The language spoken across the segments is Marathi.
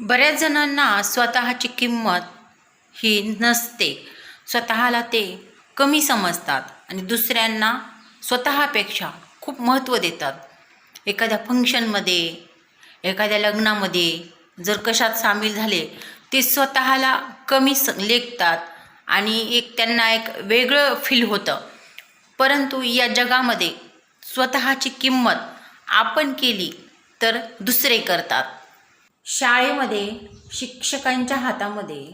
बऱ्याच जणांना स्वतःची किंमत ही नसते. स्वतःला ते कमी समजतात आणि दुसऱ्यांना स्वतःपेक्षा खूप महत्त्व देतात. एखाद्या फंक्शनमध्ये एखाद्या लग्नामध्ये जर कशात सामील झाले ते स्वतःला कमी स लेखतात आणि एक त्यांना एक वेगळं फील होतं. परंतु या जगामध्ये स्वतःची किंमत आपण केली तर दुसरे करतात. शाळेमध्ये शिक्षकांच्या हातामध्ये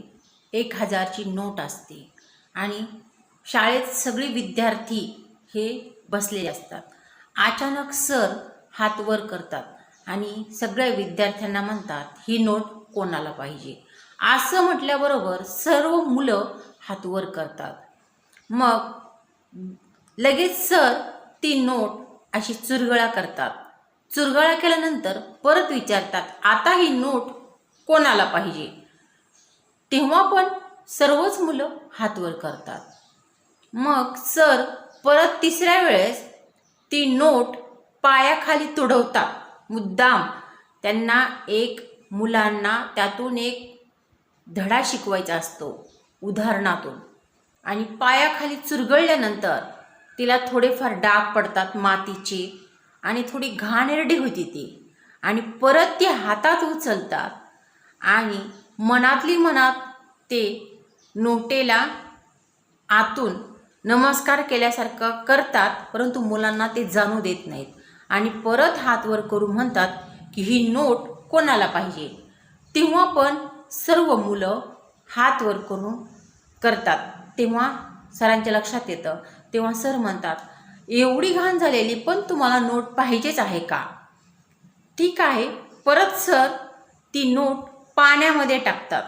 एक हजारची नोट असते आणि शाळेत सगळे विद्यार्थी हे बसलेले असतात. अचानक सर हात वर करतात आणि सगळ्या विद्यार्थ्यांना म्हणतात ही नोट कोणाला पाहिजे? असं म्हटल्याबरोबर सर्व मुलं हात वर करतात. मग लगेच सर ती नोट अशी चुरगळा करतात. चुरगळा केल्यानंतर परत विचारतात आता ही नोट कोणाला पाहिजे? तेव्हा पण सर्वच मुलं हातवर करतात. मग सर परत तिसऱ्या वेळेस ती नोट पायाखाली तुडवतात. मुद्दाम त्यांना एक मुलांना त्यातून एक धडा शिकवायचा असतो उदाहरणातून. आणि पायाखाली चुरगळल्यानंतर तिला थोडेफार डाग पडतात मातीचे आणि थोडी घाणेरडी होती ती. आणि परत ती हातात उचलतात. आणि मनातली मनात ते नोटेला आतून नमस्कार केल्यासारखं करतात परंतु मुलांना ते जाणू देत नाहीत. आणि परत हात वर करून म्हणतात की ही नोट कोणाला पाहिजे? तेव्हा पण सर्व मुलं हात वर करून करतात. तेव्हा सरांच्या लक्षात येतं. तेव्हा सर म्हणतात एवढी घाण झालेली पण तुम्हाला नोट पाहिजेच आहे का? ठीक आहे. परत सर ती नोट पाण्यामध्ये टाकतात.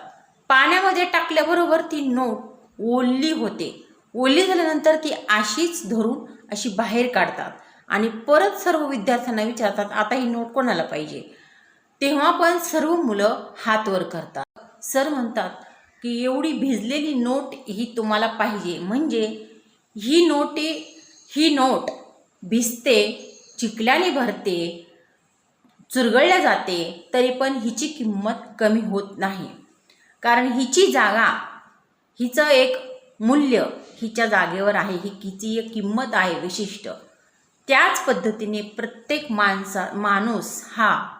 पाण्यामध्ये टाकल्याबरोबर ती नोट ओल्ली होते. ओल्ली झाल्यानंतर ती अशीच धरून अशी बाहेर काढतात आणि परत सर्व विद्यार्थ्यांना विचारतात आता ही नोट कोणाला पाहिजे? तेव्हा पण सर्व मुलं हात वर करतात. सर म्हणतात की एवढी भिजलेली नोट ही तुम्हाला पाहिजे. म्हणजे ही नोटे ही नोट भिजते चिखल्याने भरते चुरगळल्या जाते तरी पण हिची किंमत कमी होत नाही. कारण हिची जागा हिचं एक मूल्य हिच्या जागेवर आहे ही हिची एक किंमत आहे विशिष्ट. त्याच पद्धतीने प्रत्येक माणसा माणूस हा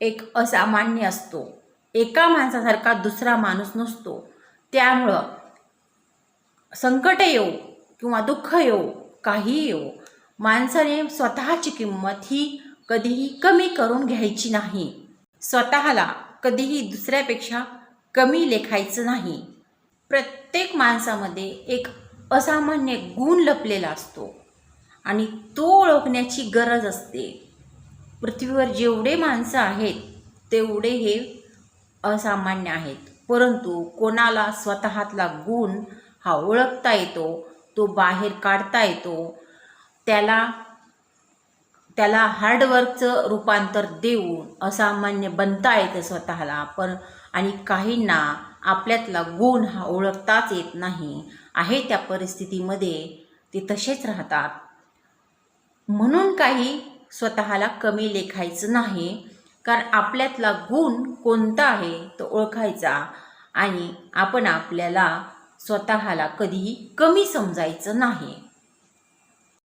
एक असामान्य असतो. एका माणसासारखा दुसरा माणूस नसतो. त्यामुळं संकट येऊ किंवा दुःख येऊ काहीही येऊ माणसाने स्वतःची किंमत ही कधीही कमी करून घ्यायची नाही. स्वतःला कधीही दुसऱ्यापेक्षा कमी लेखायचं नाही. प्रत्येक माणसामध्ये एक असामान्य गुण लपलेला असतो आणि तो ओळखण्याची गरज असते. पृथ्वीवर जेवढे माणसं आहेत तेवढे हे असामान्य आहेत. परंतु कोणाला स्वतःतला गुण हा ओळखता येतो तो बाहेर काढता येतो. त्याला त्याला हार्डवर्कचं रूपांतर देऊन असामान्य बनता येतं स्वतःला. पण आणि काहींना आपल्यातला गुण हा ओळखताच येत नाही. आहे त्या परिस्थितीमध्ये ते तसेच राहतात. म्हणून काही स्वतःला कमी लेखायचं नाही. कारण आपल्यातला गुण कोणता आहे तो ओळखायचा. आणि आपण आपल्याला स्वतःला कधीही कमी समजायचं नाही.